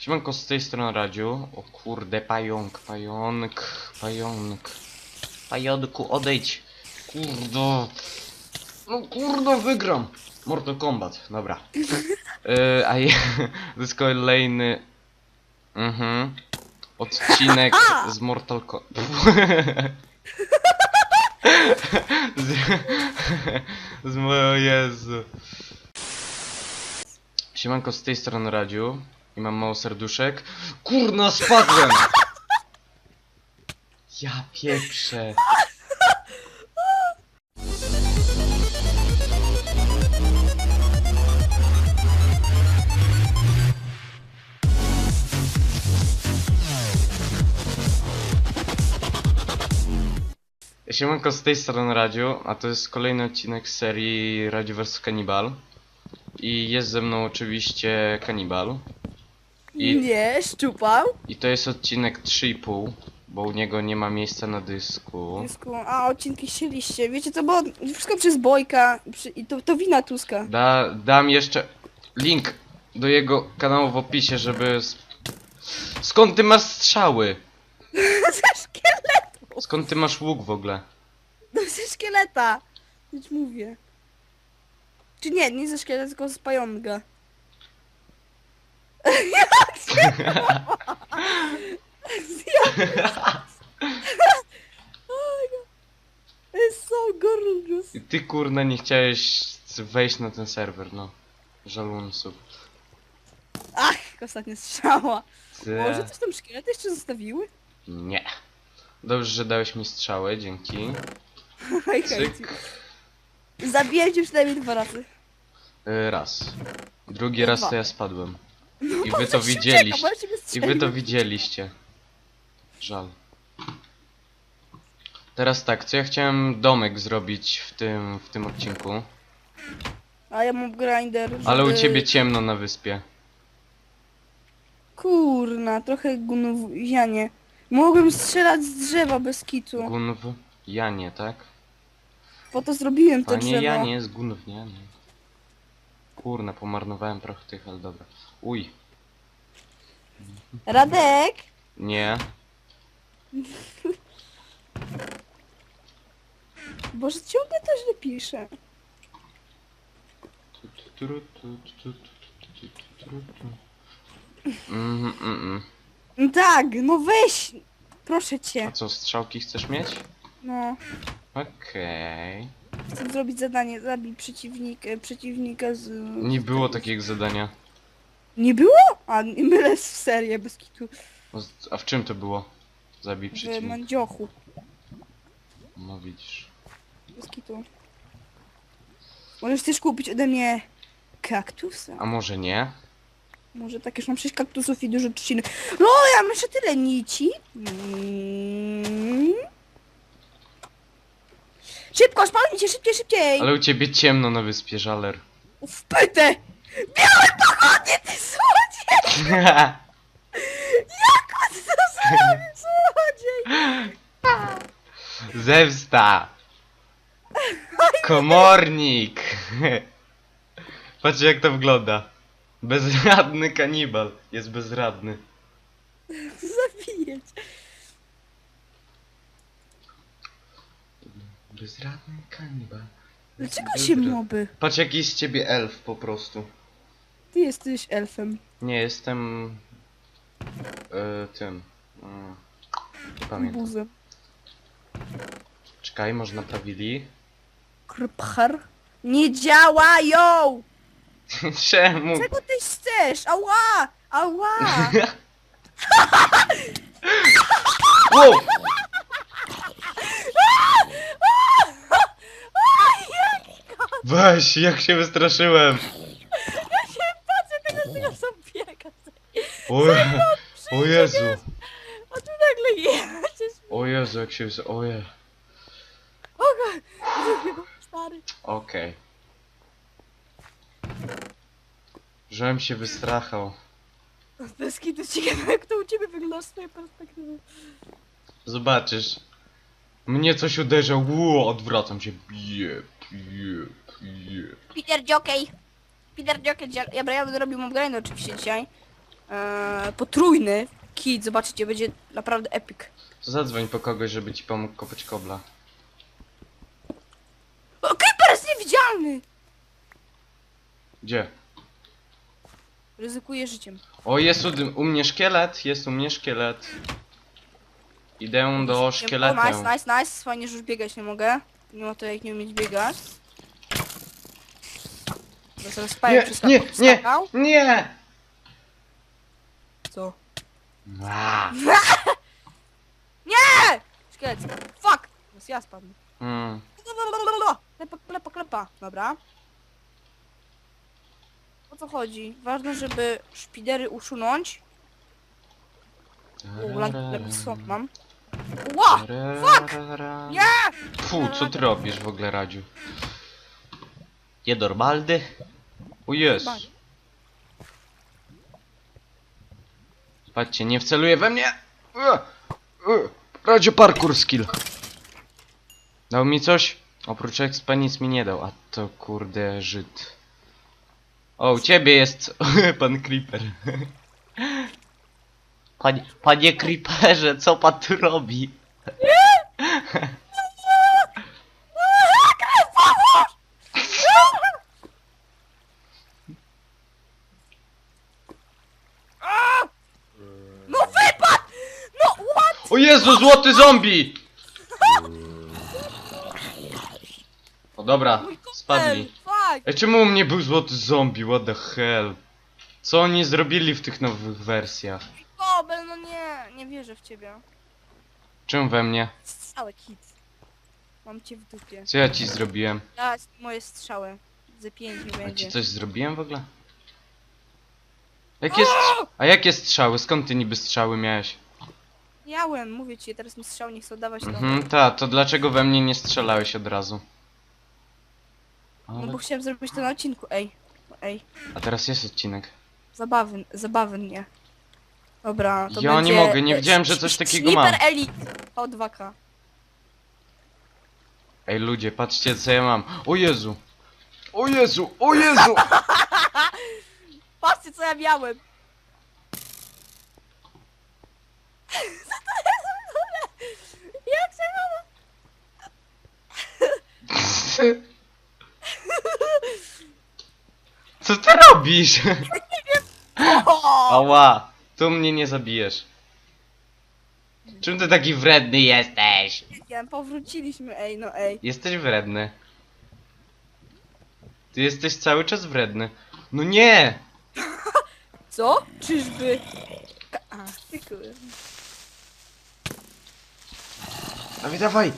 Siemanko, z tej strony Radziu. O kurde, pająk, pająk, pająk. Pająku, odejdź. Kurde. No kurde, wygram. Mortal Kombat, dobra. Yy, a je, to jest kolejny... Mhm. Odcinek z Mortal Kombat. z, z mojego Jezu. Siemanko, z tej strony Radziu. I mam mało serduszek. Kurna, spadłem! Ja pieprzę. Siemanko, z tej strony Radziu, a to jest kolejny odcinek z serii Radziu vs Cannibal. I jest ze mną oczywiście Cannibal. I- Nie, szczupał. I to jest odcinek 3,5, bo u niego nie ma miejsca na dysku. Dysku. A, odcinki chcieliście. Wiecie co, bo wszystko przez Bojka przy, i to, to wina Tuska. Da, dam jeszcze link do jego kanału w opisie, żeby... s- Skąd ty masz strzały? ze szkieletu. Skąd ty masz łuk w ogóle? No ze szkieleta. Już mówię. Czy nie, nie ze szkieleta, tylko z pająka. It's so gorgeous. I ty kurna nie chciałeś wejść na ten serwer, no. Żalunsów. Ach, ostatnia strzała. Ty... Może coś tam szkielety jeszcze zostawiły? Nie. Dobrze, że dałeś mi strzały, dzięki. Hej, hej. Cyk. Zabiję cię przynajmniej dwa razy. Y, Raz. Drugi raz to ja spadłem. I bo wy to widzieliście. I wy to widzieliście. Żal. Teraz tak, co ja chciałem domek zrobić w tym, w tym odcinku. A ja mam grinder. Żeby... Ale u ciebie ciemno na wyspie. Kurna, trochę gnowianie. Mogłem strzelać z drzewa bez kitu. Gunw Janie, tak? Po to zrobiłem to Panie drzewo. Janie z Gunwnianie. Kurna, pomarnowałem trochę tych, ale dobra. Uj, Radek! nie. Boże, ciągle to źle pisze. Mhm, mhm. No tak, no weź! Proszę A cię. co, strzałki chcesz mieć? No, Okej. chcę zrobić zadanie. Zabij przeciwnik, e, przeciwnika z... Nie było takiego zadania. Nie było? A, nie mylę w serię bez kitu. No, A w czym to było? Zabij W przeciwnika. Mandziochu. No widzisz. Bez kitu. Możesz też kupić ode mnie kaktusa. A może nie? Może tak, już mam 6 kaktusów i dużo trzciny. No, ja mam jeszcze tyle nici. Mm. Szybko, spalnijcie, szybciej, szybciej! Ale u ciebie ciemno na wyspie, żaler. W pytę! Białe pochodnie, ty złodziej! Jak on to zrobił, złodziej? Zemsta! Komornik! Patrzcie jak to wygląda. Bezradny kanibal. Jest bezradny. Zabijeć. Bezradny kanibal. Dlaczego się moby? Patrz jaki z ciebie elf po prostu. Ty jesteś elfem. Nie, jestem... e, tym... Mm, nie pamiętam. Buzem. Czekaj, może naprawili? Krpchar. Nie działają! Czemu? Czego ty chcesz? Ała! Ała! Wow! Weź, jak się wystraszyłem! O, Je- o Jezu! A tu nagle jedziesz. O Jezu, jak się wys... O je... Oga! Stary. Okej. Żem się wystrachał. Bez kitu ciekawe jak to u ciebie wygląda z twojej perspektywy. Zobaczysz. Mnie coś uderza, ło, odwracam się. Jep, jep, jep. Peter Jockey. Peter Jockey. Ja, ja będę robił mob grind oczywiście dzisiaj. E, potrójny kit, zobaczycie, będzie naprawdę epic. To zadzwoń po kogoś, żeby ci pomógł kopać kobla. O, Creeper jest niewidzialny! Gdzie? Ryzykuje życiem. O, jest u, u mnie szkielet, jest u mnie szkielet. Idę do O, nice, szkieletu. nice, nice. Fajnie, że już biegać nie mogę. Mimo to jak nie umieć biegać. Bo zaraz Nie, nie, nie, nie! Co? A. Nie! Szkielet. Fuck! Teraz ja spadnę. Mm. Klepa, klepa, klepa. Dobra. O co chodzi? Ważne, żeby szpidery usunąć. U, lag, skąd mam? Ła! Fuck! Nie! Fu, co ty robisz w ogóle, Radziu? Jedorbaldy? O jest. Patrzcie, nie wceluje we mnie! Radziu parkour skill. Dał mi coś? Oprócz expa nic mi nie dał, a to kurde Żyd. O, u ciebie jest pan Creeper. Panie, panie Creeperze, co pan tu robi? No wypad! No what? O Jezu, złoty zombie! O dobra, spadli. Fuck! Ej, czemu u mnie był złoty zombie? What the hell? Co oni zrobili w tych nowych wersjach? Kobel, no nie, nie wierzę w ciebie. Czym we mnie? Strzały kit. Mam cię w dupie. Co ja ci zrobiłem? Ja, moje strzały. Ze pięć nie A ci będzie. coś zrobiłem w ogóle? Jakie strz- A jakie strzały? Skąd ty niby strzały miałeś? Miałem, mówię ci, teraz mi strzał nie chcą dawać to. Mhm, ta, to dlaczego we mnie nie strzelałeś od razu? No Ale... bo chciałem zrobić to na odcinku, ej. Ej, A teraz jest odcinek. zabawy, zabawnie. Dobra, to Ja nie będzie... mogę, nie e, wiedziałem, że coś takiego Sniper mam. Elite. O 2K. Ej ludzie, patrzcie co ja mam. O Jezu! O Jezu! O Jezu! Patrzcie co ja miałem. Co to jest w ogóle? Jak się miałem? Co ty robisz? Ała! Tu mnie nie zabijesz. Czym ty taki wredny jesteś? Nie, powróciliśmy, ej, no ej. Jesteś wredny. Ty jesteś cały czas wredny. No nie! Co? Czyżby? A, ty kurde. Dawaj, dawaj!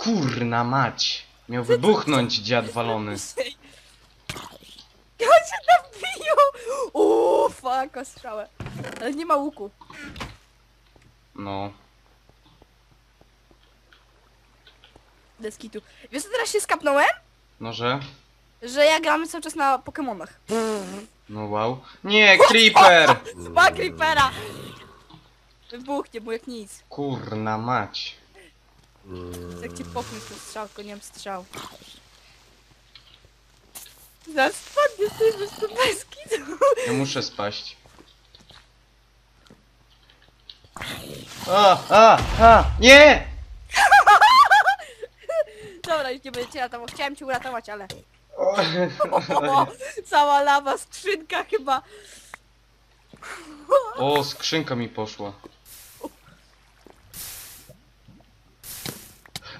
Kurna mać! Miał wybuchnąć dziad walony. Ja się tam biją! Uuu, fuck, ostrzałę. Ale nie ma łuku. No. Deskitu. Wiesz co teraz się skapnąłem? No że? Że ja gramy cały czas na Pokemonach. No wow. Nie, Creeper! Dwa Creepera! Wybuchnie mu jak nic. Kurna mać. Jak cię popchnę ten strzał, tylko nie mam strzał. Zaraz spadnie z tej deskitu. Ja muszę spaść. A, a, a, nie! Dobra, już nie będę cię ratował. Chciałem cię uratować, ale... O, O, cała lawa, skrzynka chyba. o, skrzynka mi poszła.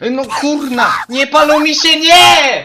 No kurna! Nie palą mi się, nie!